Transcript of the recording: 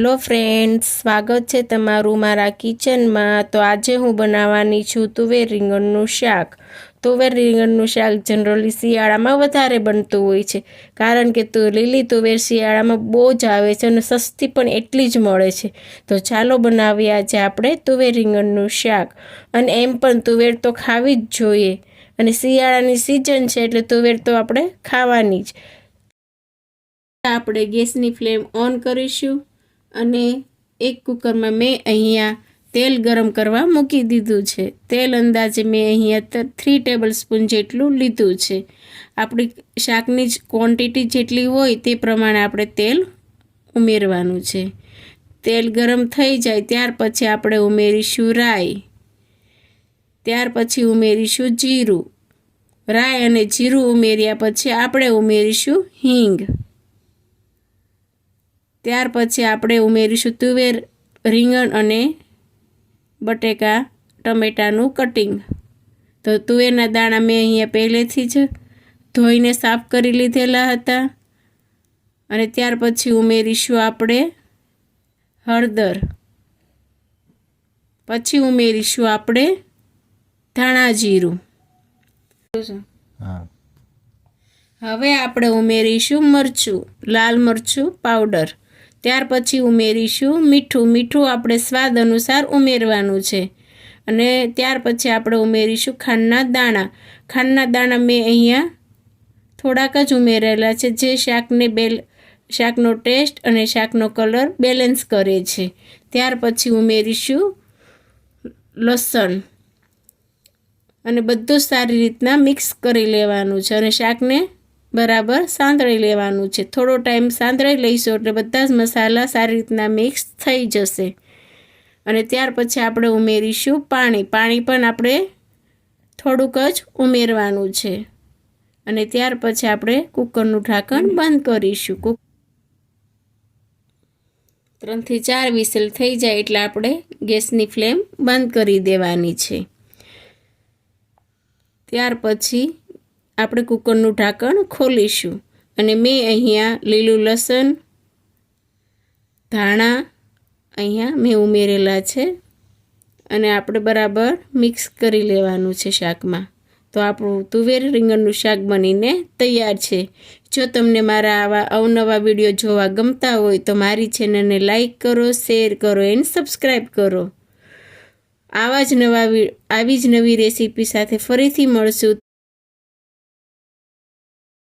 Hello friends, સ્વાગત છે તમારું મારા કિચનમાં. તો આજે હું બનાવવાની છું તુવેર રીંગણનું શાક. તુવેર રીંગણનું શાક જનરલી શિયાળામાં વધારે બનતું હોય છે, કારણ કે તું લીલી તુવેર શિયાળામાં બહુ જ આવે છે અને સસ્તી પણ એટલી જ મળે છે. તો ચાલો બનાવીએ આજે આપણે તુવેર રીંગણનું શાક. અને એમ પણ તુવેર તો ખાવી જ જોઈએ. અને શિયાળાની સિઝન છે એટલે તુવેર તો આપણે ખાવાની જ. આપણે ગેસની ફ્લેમ ઓન કરીશું. અને એક કુકરમાં મેં અહીંયા તેલ ગરમ કરવા મૂકી દીધું છે. તેલ અંદાજે મેં અહીંયા થ્રી ટેબલ સ્પૂન જેટલું લીધું છે. આપણી શાકની જ ક્વોન્ટિટી જેટલી હોય તે પ્રમાણે આપણે તેલ ઉમેરવાનું છે. તેલ ગરમ થઈ જાય ત્યાર પછી આપણે ઉમેરીશું રાઈ. ત્યાર પછી ઉમેરીશું જીરું. રાઈ અને જીરું ઉમેર્યા પછી આપણે ઉમેરીશું હિંગ. ત્યાર પછી આપણે ઉમેરીશું તુવેર રીંગણ અને બટેકા ટમેટાનું કટિંગ. તો તુવેરના દાણા મેં અહીંયા પહેલેથી જ ધોઈને સાફ કરી લીધેલા હતા. અને ત્યાર પછી ઉમેરીશું આપણે હળદર. પછી ઉમેરીશું આપણે ધાણા જીરું. હા. હવે આપણે ઉમેરીશું મરચું લાલ મરચું પાવડર. ત્યાર પછી ઉમેરીશું મીઠું. મીઠું આપણે સ્વાદ અનુસાર ઉમેરવાનું છે. અને ત્યાર પછી આપણે ઉમેરીશું ખાંડના દાણા. ખાંડના દાણા મેં અહીંયા થોડાક જ ઉમેરેલા છે, જે શાકને બેલ, શાકનો ટેસ્ટ અને શાકનો કલર બેલેન્સ કરે છે. ત્યાર પછી ઉમેરીશું લસણ. અને બધું સારી રીતના મિક્સ કરી લેવાનું છે અને શાકને બરાબર? સાંતળી લેવાનું છે. થોડો ટાઈમ સાંતળી લઈશું એટલે બધા જ મસાલા સારી રીતના મિક્સ થઈ જશે. અને ત્યાર પછી આપણે ઉમેરીશું પાણી. પાણી પણ આપણે થોડુંક જ ઉમેરવાનું છે. અને ત્યાર પછી આપણે કુકરનું ઢાંકણ બંધ કરીશું. કુક ત્રણથી ચાર વિસલ થઈ જાય એટલે આપણે ગેસની ફ્લેમ બંધ કરી દેવાની છે. ત્યાર પછી આપણે કુકરનું ઢાંકણ ખોલીશું. અને મેં અહીંયા લીલું લસણ, ધાણા અહીંયા મેં ઉમેરેલા છે. અને આપણે બરાબર મિક્સ કરી લેવાનું છે શાકમાં. તો આપણું તુવેર રીંગણનું શાક બનીને તૈયાર છે. જો તમને મારા આવા અવનવા વીડિયો જોવા ગમતા હોય તો મારી ચેનલને લાઈક કરો, શેર કરો એન્ડ સબસ્ક્રાઈબ કરો. આવા જ નવા આવી જ નવી રેસીપી સાથે ફરીથી મળશું.